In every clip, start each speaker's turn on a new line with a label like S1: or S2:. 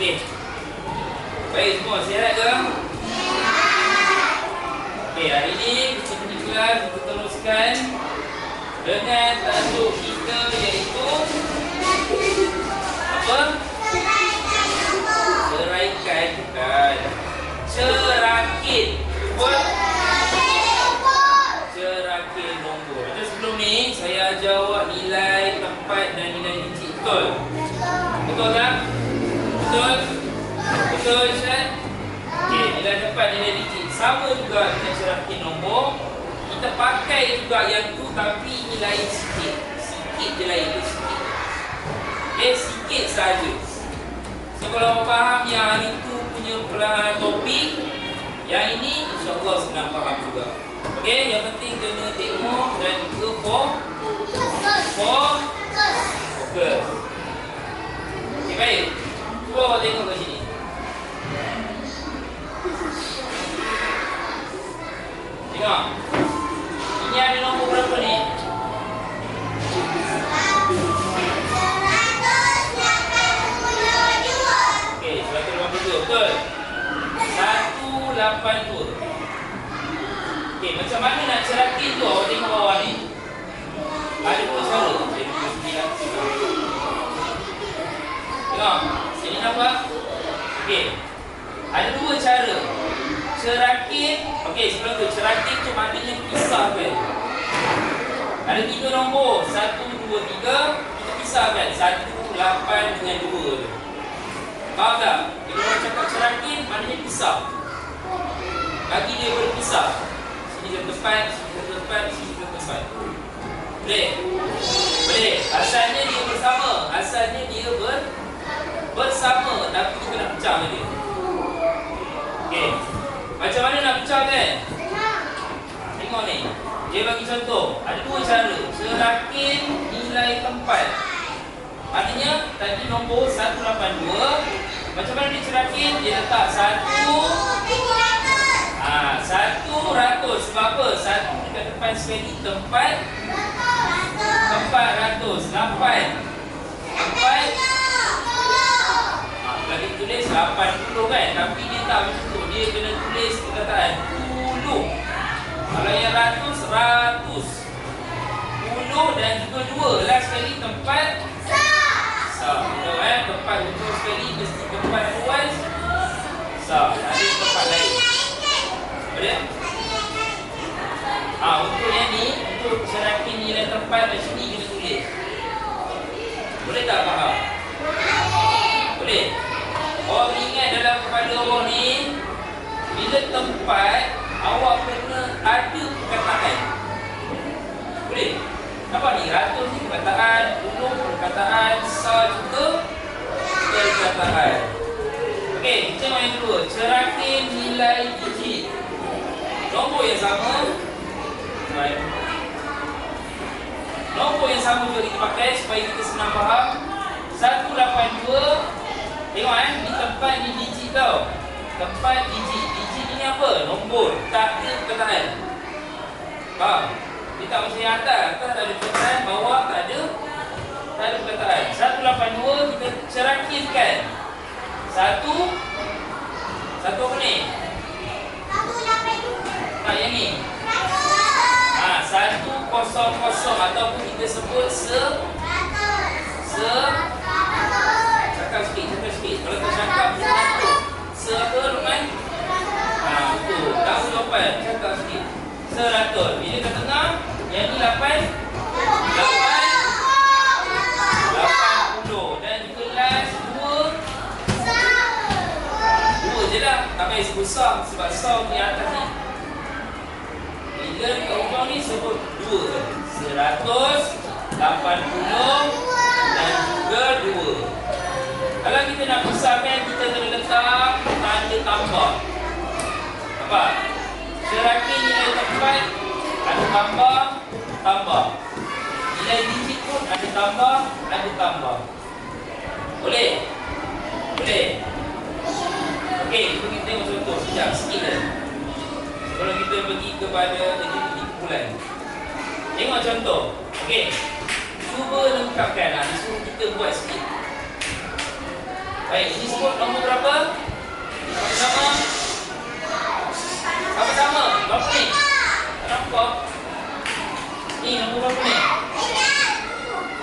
S1: Okey. Baik semua, sihat ke? Okey, hari ini kita kelas kita teruskan dengan tajuk kita iaitu apa? Ceraikan bukan. Cerakit. Buat cerakit nombor. Macam sebelum ni saya ajar awak nilai tempat dan nilai digit betul. Betul tak? Betul? Betul Syed? Okey, nilai tempat nilai digit sama juga dengan cerakit nombor. Kita pakai juga yang tu tapi nilai sikit. Sikit je lain tu sikit. Okey, sikit saja. So kalau faham yang hari tu punya pelajaran topik Yang ini insyaAllah senang faham juga Okey, yang penting kena tengok dan juga for Cuba awak tengok ke sini Tengok Ini ada nombor berapa ni? Okey, 182 betul. 182. Okey, macam mana nak cerakin tu? Awak tengok bawah ni. Ada sini lah. Tengok. Sini nampak? Okey. Ada dua cara. Cerakin. Okey, sebelum tu. Cerakin tu maknanya pisahkan. Ada tiga nombor. Satu, dua, tiga. Kita pisahkan. Satu, lapan dengan dua. Faham tak? Bila orang cakap cerakin, maknanya pisah. Bagi dia berpisah. Sini satu tempat, sini satu tempat, sini satu tempat. Boleh? Boleh. Asalnya dia bersama. Asalnya dia ber bersama. Tapi kita nak pecah dia. Okey. Macam mana nak pecah kan? Tengok ni. Dia bagi contoh. Ada dua cara. Cerakin nilai tempat. Maknanya tadi nombor 182 Macam mana dia cerakin? Dia letak 1 Ah, 100 Sebab apa? 1 dekat depan sekali Tempat Tempat ratus 8 Tempat ah, Dia tulis 80 kan Tapi dia tak macam tu Dia kena tulis perkataan 10 Kalau yang ratus Ratus 10 dan juga 2 Last sekali tempat Sah. Betul eh? Tempat betul sekali mesti tempat luas. Sah. Ada tempat lain. Boleh? Ah, untuk yang ni, untuk cerakin nilai tempat macam ni kena tulis. Boleh tak faham? Boleh? Awak ingat dalam kepala awak ni, bila tempat, awak kena ada perkataan. Boleh? Apa ni? Ratus ni perkataan, puluh perkataan, sa juga perkataan. Okey, kita main dulu. Cerakin nilai digit. Nombor yang sama. Baik. Nombor yang sama juga kita pakai supaya kita senang faham. 182. Tengok eh, ni tempat ni digit tau. Tempat digit. Digit ni apa? Nombor. Tak ada perkataan. Faham? Dia tak mesti yang atas. Atas tak ada perkataan, bawah tak ada tak ada perkataan. 182 kita cerakinkan. Satu Satu apa ni? Tak yang ni. Ha, satu kosong kosong ataupun kita sebut se se cakap sikit, cakap sikit. Kalau tak cakap kita nanti. Se apa Luqman? Ha, betul. Tahu jawapan, cakap sikit. Seratus. Bila kat tengah, yang ni lapan. Lapan. Lapan puluh. Dan juga last dua. Dua je lah. Tak payah sebut sah. Sebab sah di atas ni. Bila kat hujung ni sebut dua. Seratus. Lapan puluh. Dan juga dua. Kalau kita nak besarkan, kita kena letak tanda tambah. Apa? Serakin nilai tempat ada tambah, tambah. Nilai digit pun ada tambah, ada tambah. Boleh? Boleh? Okey, kita tengok contoh sekejap, sikit lah. Kalau kita pergi kepada aktiviti kumpulan. Tengok contoh. Okey. Cuba lengkapkan lah. Disuruh kita buat sikit. Baik, ini sebut nombor berapa? Sama. Apa sama? Berapa ni? Nampak. Ni nombor berapa ni?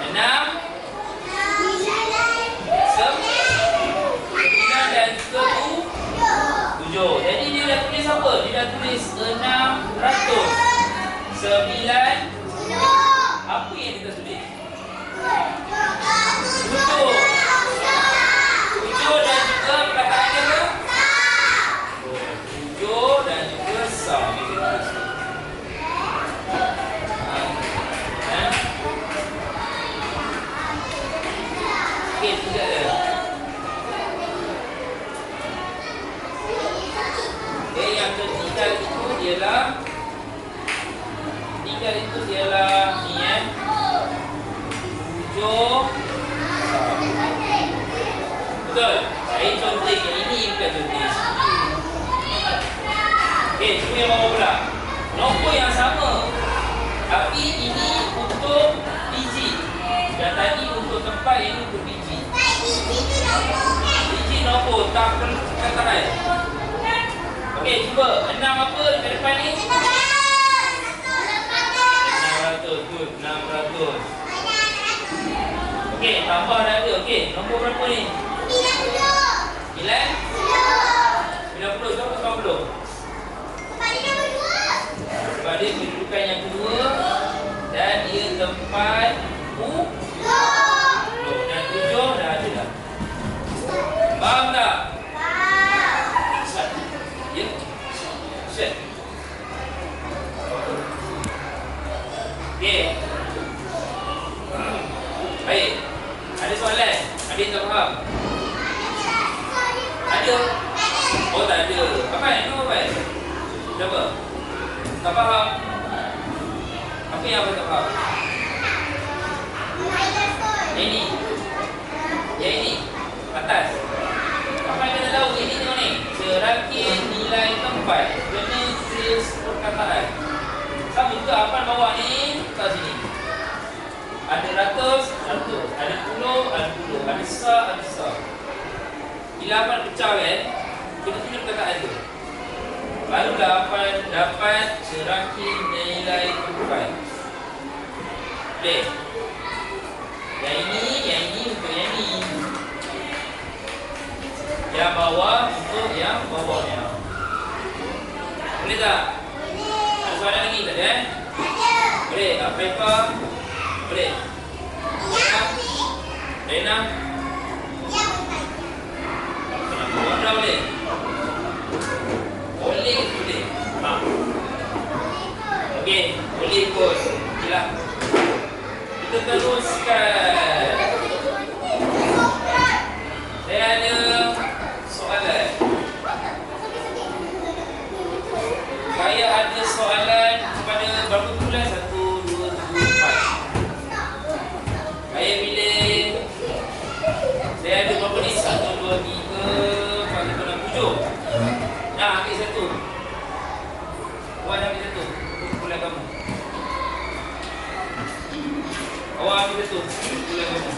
S1: Enam. Sembilan dan tu. Tujuh. Jadi dia dah tulis apa? Dia dah tulis enam ratus. Sembilan. Apa yang kita tulis? Tujuh. Tujuh dan juga perkataan dia apa? Tujuh dan juga sah. Kita tulis. Ha? Okey, tidak ada. Okey, yang ketiga itu ialah Tiga itu ialah ni eh Tujuh Betul Saya contoh yang ini bukan contoh Yang bawah pula Nombor yang sama. Tapi ini untuk biji Dan tadi untuk tempat ini untuk biji Biji nombor tak perlu kataan Okey, cuba. Enam apa dekat depan ni? Enam ratus, good. Enam ratus. Okey, tambah dah ada. Okey, nombor berapa ni? Sembilan? Sembilan? Puluh, berapa sembilan puluh? Dia kedudukan yang kedua Dan dia tempat U Loh, Dan tujuh dah ada dah Faham tak? Set. Ya? Set. Okey. Baik. Ada soalan? Ada yang tak faham? Ada? Oh tak ada. Apa yang apa yang? Kenapa? Tak faham? Apa yang apa tak faham? Yang ini? Yang ini? Atas? Apa yang kita tahu? Ini tengok ni. Serakit nilai tempat. Kena tulis perkataan. Sama juga apa bawah ni? Kat sini. Ada ratus, ratus. Ada puluh, ada puluh. Ada sa, ada sa. Bila apa pecah kan? Kita tulis perkataan tu. Barulah apa dapat serakit nilai tempat. Okey. Yang ini, yang ini untuk yang ini. Yang bawah untuk yang bawahnya. Boleh tak? Ada soalan lagi tak ada? Eh? Boleh. Apa apa? Boleh. Rena? Rena? Wanda boleh? Boleh ke boleh? Ha. Okey, boleh ikut. Gila. Kita teruskan. Awak ambil satu. Untuk bulan kamu. Okey.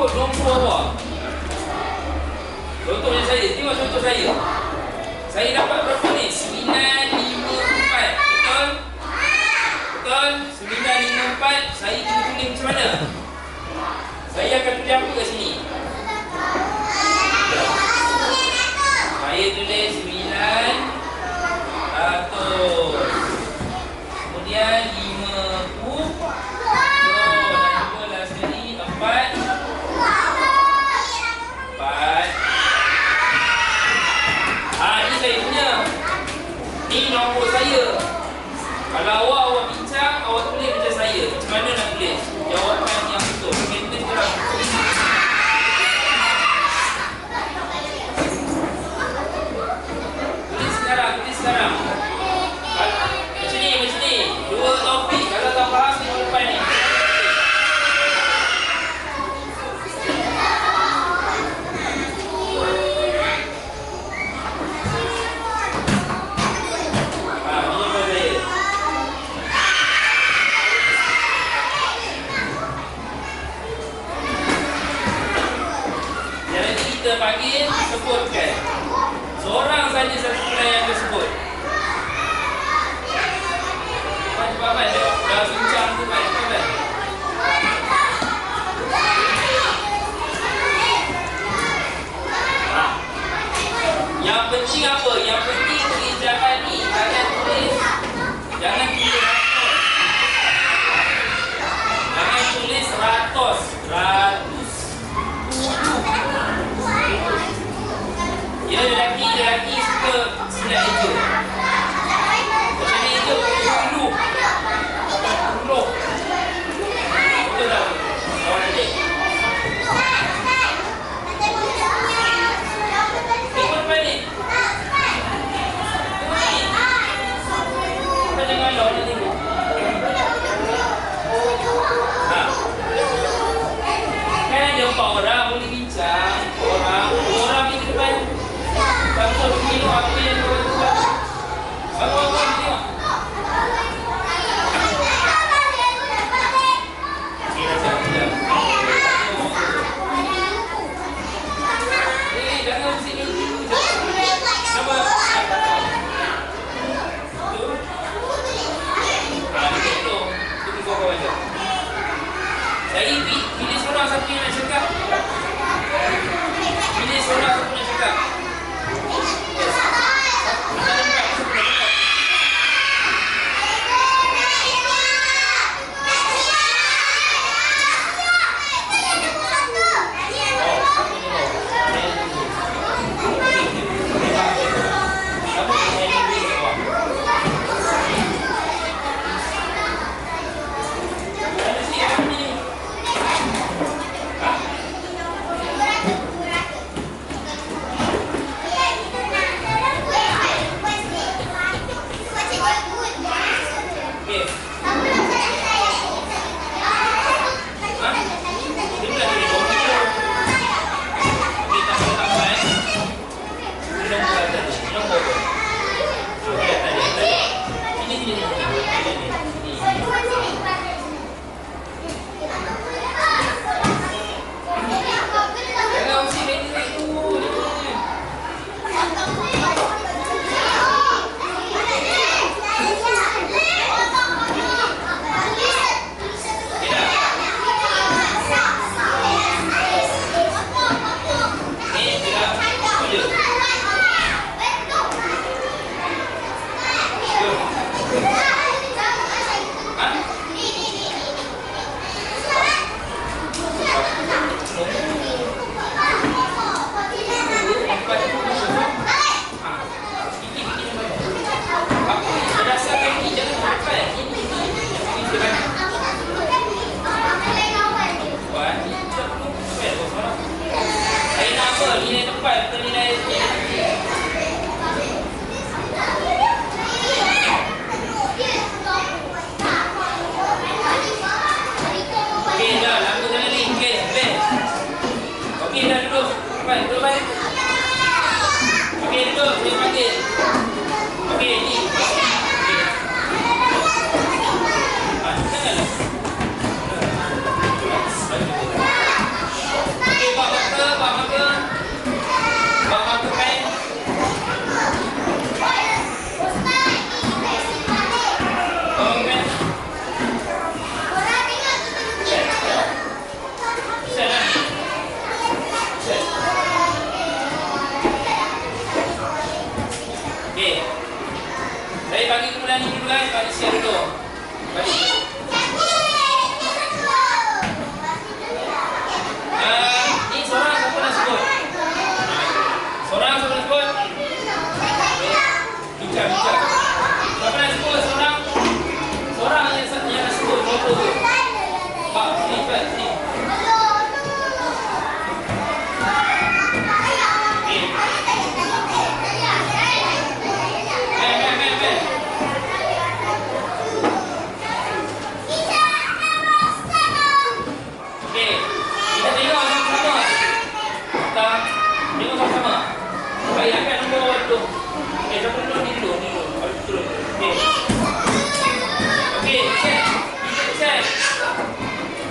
S1: 过中坡哦，有东西才有，另外就都才有，才有那块块玻璃，是闽南泥木块，跟跟是闽南泥木块，才有东西什么的，才有个两块是你，还有东西是闽南，啊，都，我讲。nombor saya. Kalau awak awak bincang Awak tulis macam saya. Macam mana nak tulis?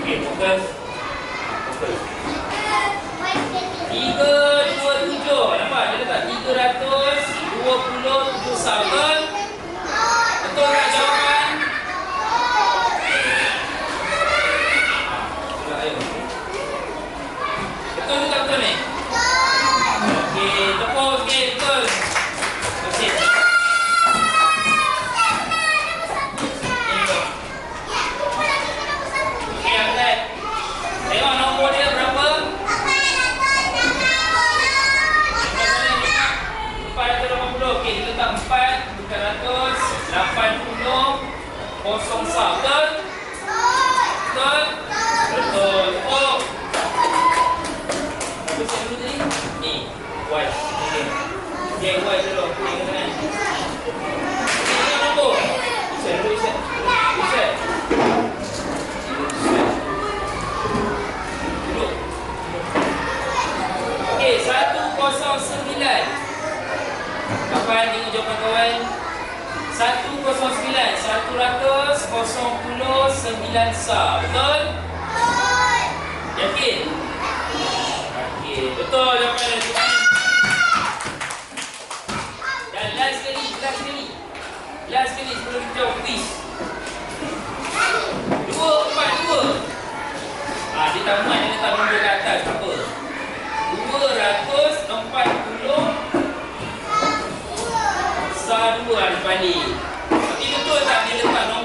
S1: Okey, fokus. Fokus. 327. Nampak? Dia letak 327 sabar. Betul kan? besar Betul? Betul? Oh Apa saya dulu tadi? Ni Y Okay Yang Y dulu Okay Yang mana? Okey, 109. Kapan tengok jawapan kawan? Satu kosong sembilan Satu ratus kosong puluh sembilan sah Betul? Betul Yakin? Yakin. Betul jawapan dari Dan last kali Last kali Last kali, sebelum kita jawab quiz Dua, empat, dua Ha, dia tak muat dia letak nombor ke atas Apa? Dua ratus empat puluh besar dua depan ni. Tapi betul tak dia letak nombor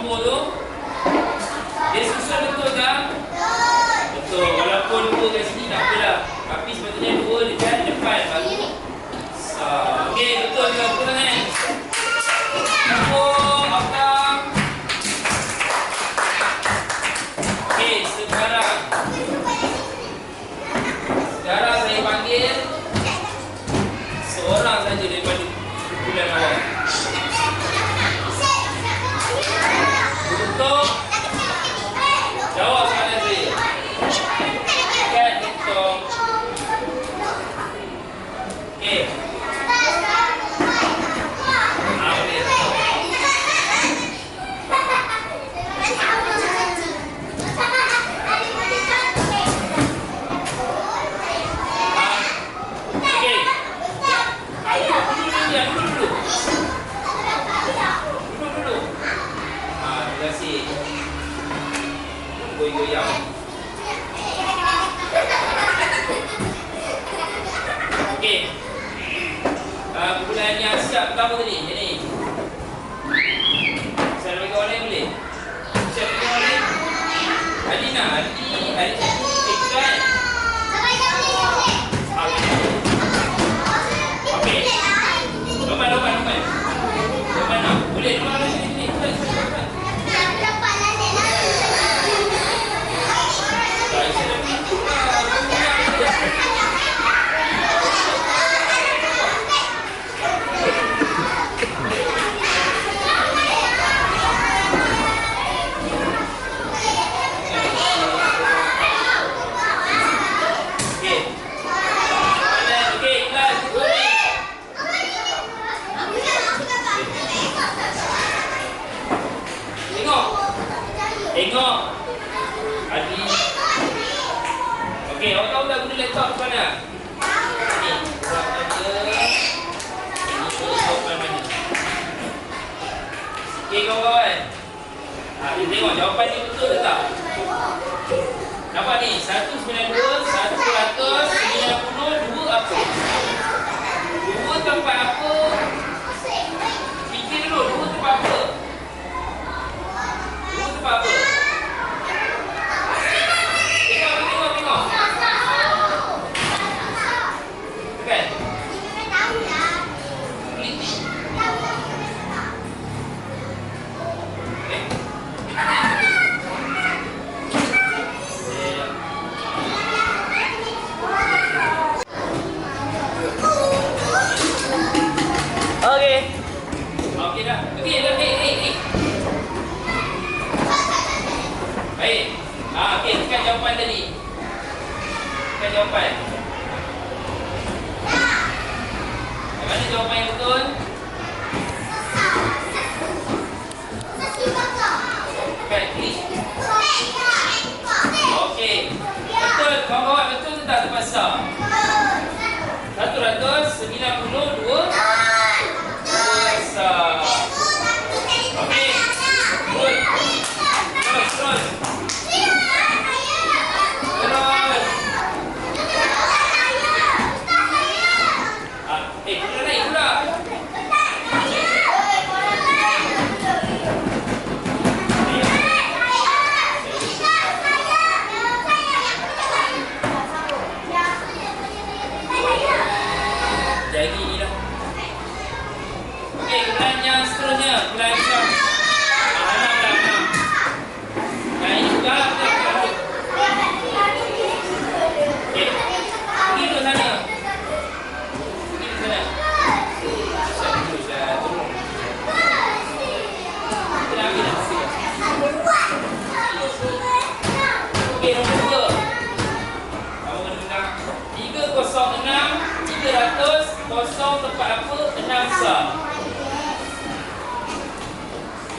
S1: kosong tempat apa, enam sah.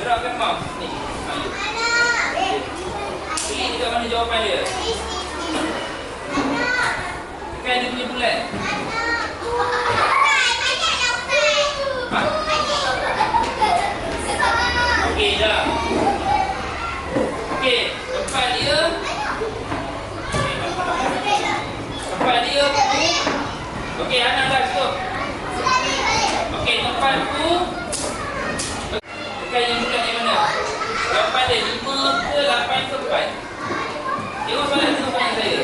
S1: Gerakkan mouse. Ni. Ayo. Pilih dekat mana jawapan dia. Tekan dia punya bulat. Okey, dah. Okey, tempat dia. Tempat dia. Okey, dah cukup. Okey, tempat tu. Tekan yang bulat yang mana? Jawapan dia 5 ke 8 ke 4? Tengok soalan, tengok soalan saya.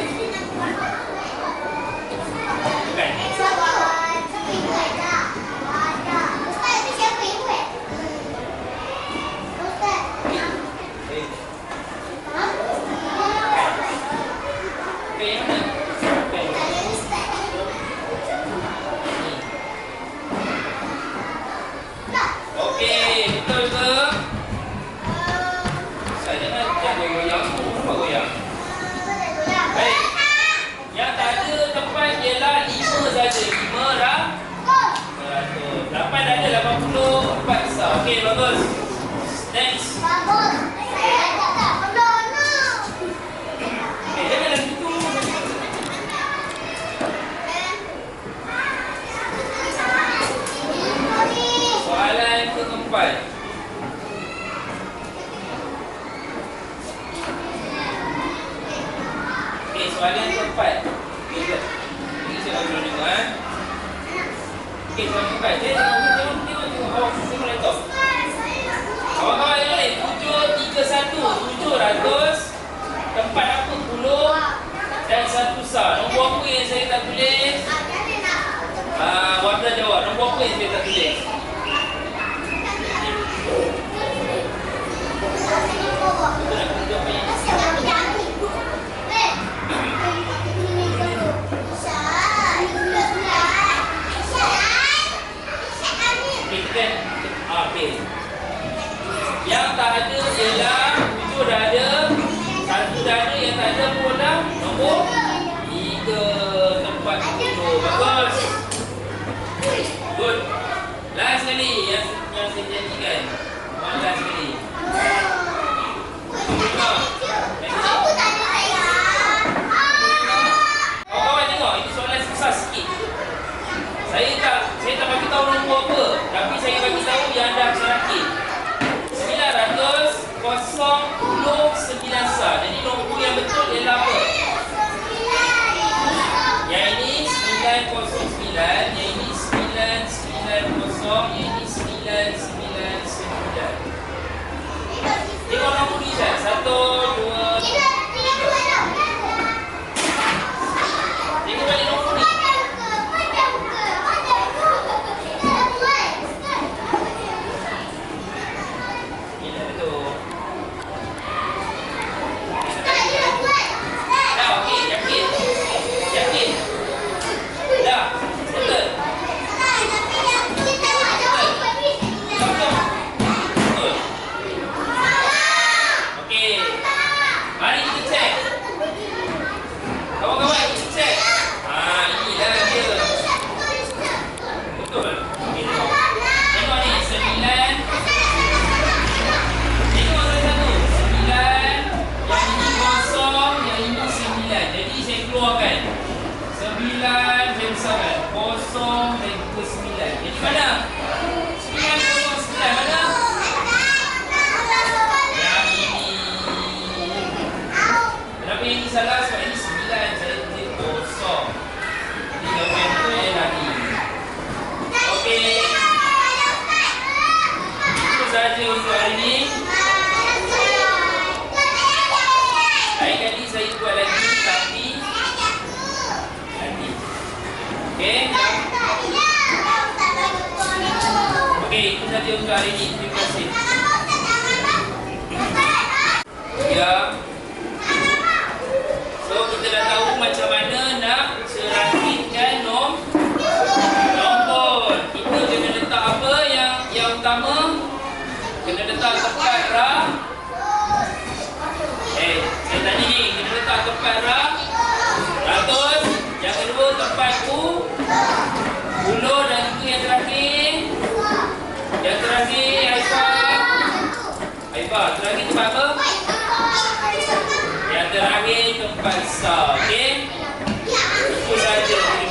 S1: Tekan. Eh, tekan yang mana? Tekan. Ni. Okey, betul ke? Saya jangan jangan goyang. Kenapa goyang? Baik. Yang tak ada tempat ialah 5 saja. 5 dah. 100. 8 dah ada 80. 4 besar. Okey, bagus. Next. Eh, jangan dalam situ. Soalan keempat. Okey, soalan keempat. Okey, jap. Ini saya nak tolong tengok eh. Okey, soalan keempat. Saya tengok, tengok, tengok, tengok. Awak tengok laptop. Kawan-kawan yang lain, 731, 700, tempat apa puluh dan satu sah. Nombor apa yang saya tak tulis? Ah? Kita nak kena okey. Yang tak ada ialah tujuh ada, satu dah ada, yang tak ada pun dah nombor tiga tempat puluh. Bagus. Good. Last sekali yang yang saya janjikan. One last sekali. Manila saja untuk hari ini. Terima kasih. Ya. So kita dah tahu macam mana nak serakitkan nom nombor. Kita kena letak apa yang yang utama? Kena letak tepat ra. ekor. Terakhir tempat apa? Yang terakhir tempat besar. Okey? Itu sahaja.